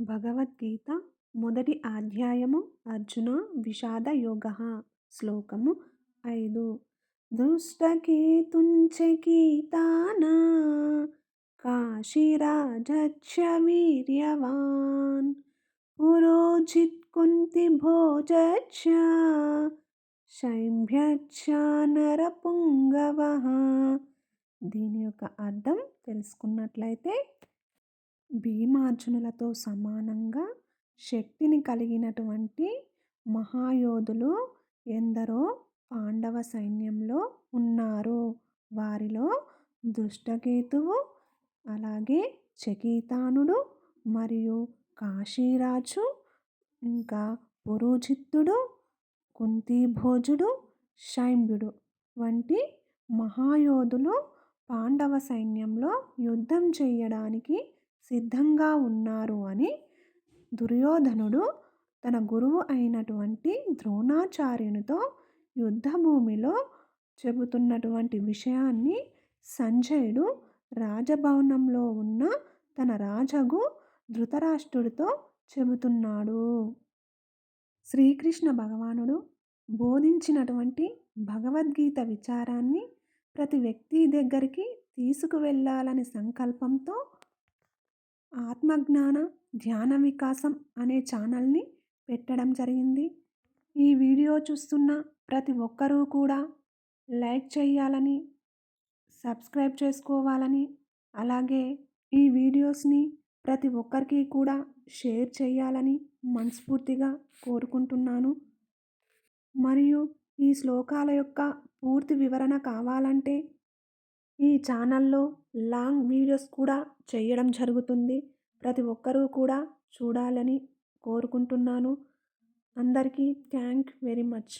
భగవద్గీత మొదటి అధ్యాయము అర్జున విషాద యోగ శ్లోకము ఐదు. దృష్టకేతుంచకీతానా? కాశీరాజక్ష వీర్యవాన్ పురోజిత్ కుంతిభోజచ్చ శైంభ్యచ్చ నరపుంగవ? దీని యొక్క అర్థం తెలుసుకున్నట్లయితే భీమార్జునులతో సమానంగా శక్తిని కలిగినటువంటి మహాయోధులు ఎందరో పాండవ సైన్యంలో ఉన్నారు. వారిలో దుష్టకేతువు అలాగే చకీతానుడు మరియు కాశీరాజు ఇంకా పురోజిత్తుడు కుంతిభోజుడు శైంబుడు వంటి మహాయోధులు పాండవ సైన్యంలో యుద్ధం చేయడానికి సిద్ధంగా ఉన్నారు అని దుర్యోధనుడు తన గురువు అయినటువంటి ద్రోణాచార్యునితో యుద్ధభూమిలో చెబుతున్నటువంటి విషయాన్ని సంజయుడు రాజభవనంలో ఉన్న తన రాజగు ధృతరాష్ట్రుడితో చెబుతున్నాడు. శ్రీకృష్ణ భగవానుడు బోధించినటువంటి భగవద్గీత విచారాన్ని ప్రతి వ్యక్తి దగ్గరికి తీసుకువెళ్ళాలని సంకల్పంతో ఆత్మజ్ఞాన ధ్యాన వికాసం అనే ఛానల్ని పెట్టడం జరిగింది. ఈ వీడియో చూస్తున్న ప్రతి ఒక్కరూ కూడా లైక్ చేయాలని సబ్స్క్రైబ్ చేసుకోవాలని అలాగే ఈ వీడియోస్ని ప్రతి ఒక్కరికి కూడా షేర్ చేయాలని మనస్ఫూర్తిగా కోరుకుంటున్నాను. మరియు ఈ శ్లోకాల యొక్క పూర్తి వివరణ కావాలంటే ఈ ఛానల్లో లాంగ్ వీడియోస్ కూడా చేయడం జరుగుతుంది. ప్రతి ఒక్కరూ కూడా చూడాలని కోరుకుంటున్నాను. అందరికీ థ్యాంక్ వెరీ మచ్.